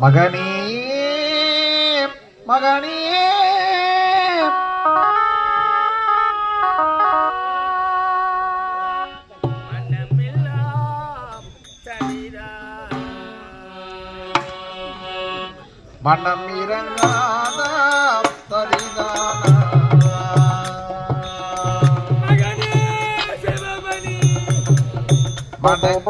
மகனே மகனே. மனம் இறங்காத சரிதானா மகனே சிவமணி மனம்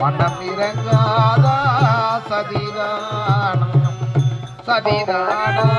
மனம் இறங்காத சதிதானம்? சதிதானம்.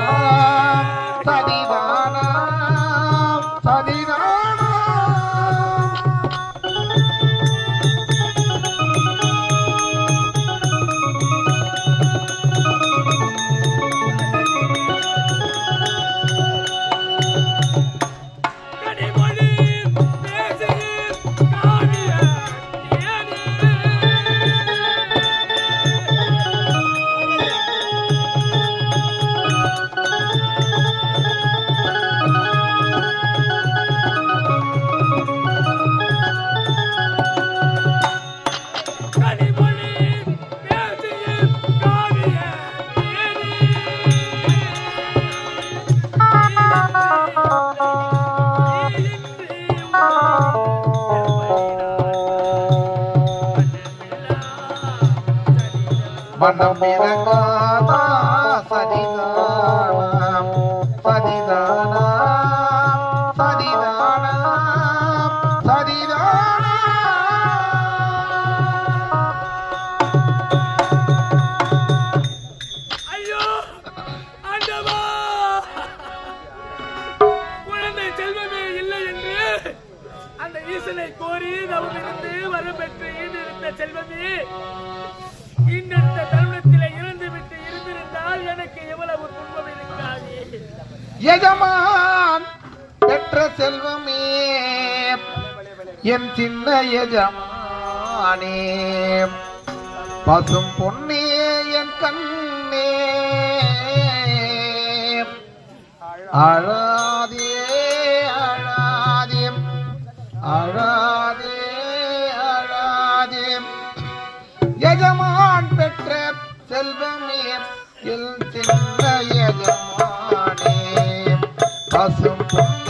மனம் இறங்காத ஈசனை கோரி தவமிருந்து வரம் பெற்று ஈண்டிருந்த செல்வமே ஈண்டெடுத்த தருணத்திலே இறந்து விட்டு இருந்திருந்தால் எனக்கு எவ்வளவு துன்பம் இருக்காது. எஜமான் பெற்ற செல்வமே என் சின்ன எஜமானே பசும் பொன்னே என் கண்ணே அழ அழாதே அழாதே. எஜமான் பெற்ற செல்வமே எல் சின்ன எஜமானே. பசும்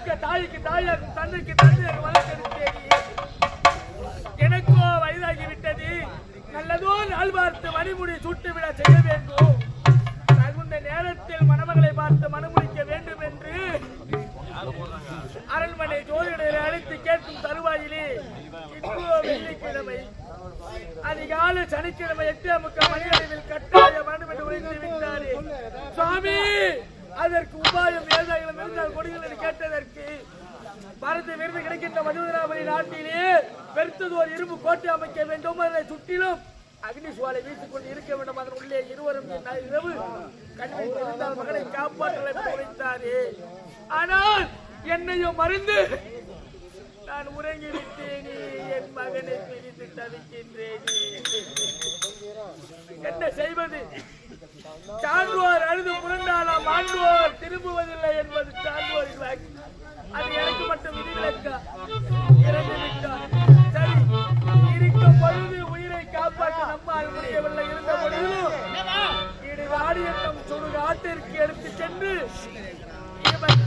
குறையை போக்க தாய்க்கு தாயாகும் தந்தைக்கு தந்தையாக வளர்த்தெடுத்தேனே எனக்கோ வயதாகி விட்டது நல்லதோ நாள் பார்த்து மணிமுடி சுட்டுவிட செய்ய வேண்டும் தகுந்த நேரத்தில் மணமகளை பார்த்து மணமுடிக்க வேண்டும் என்று அரண்மனை ஜோதிடரை அழைத்து கேட்கும் தருவாயிலே இப்போ வெள்ளிக்கிழமை அதிகாலை சனிக்கிழமை எட்டு முக்கால் மணி அளவில் கட்டாய மரணம் என்று உரைத்து விட்டாரே சுவாமி அதற்கு உபாயம் ஏதாயிரம் இருந்தால் கொடுங்கள் என்று கேட்டதற்கு பாரத விருது கிடைக்கின்ற மதுவராமணி நாட்டிலே பெருத்ததோர் இரும்பு கோட்டை அமைக்க வேண்டும். அதனை சுற்றிலும் அக்னி சுவாலை வீசிக் கொண்டு இருக்க வேண்டும். அதன் உள்ளே இருவரும் இரவு கண்ணை தெரிந்தால் காப்பாற்றலை உரைத்தாரே. ஆனால் என்னையும் மறந்து நான் உறங்கி விட்டேனே என் மகனை பிரித்து தவிக்கின்றேனே. என்ன செய்வது? சான்றோர்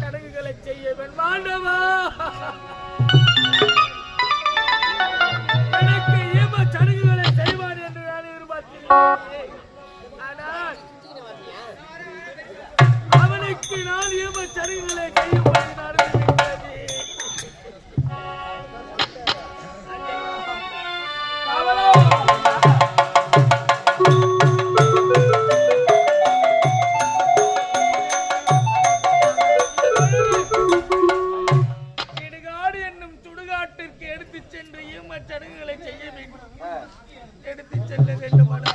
சடங்குகளை செய்ய வேண்டாமா எனக்கு சடங்குகளை செய்வான் என்று நான் எதிர்பார்க்கிறேன். ஆனால் அவனுக்கு நான் ஈம சடங்குகளை செய்யும்படி சடங்குகளை செய்ய வேண்டும். எடுத்து செல்ல வேண்டுமாடா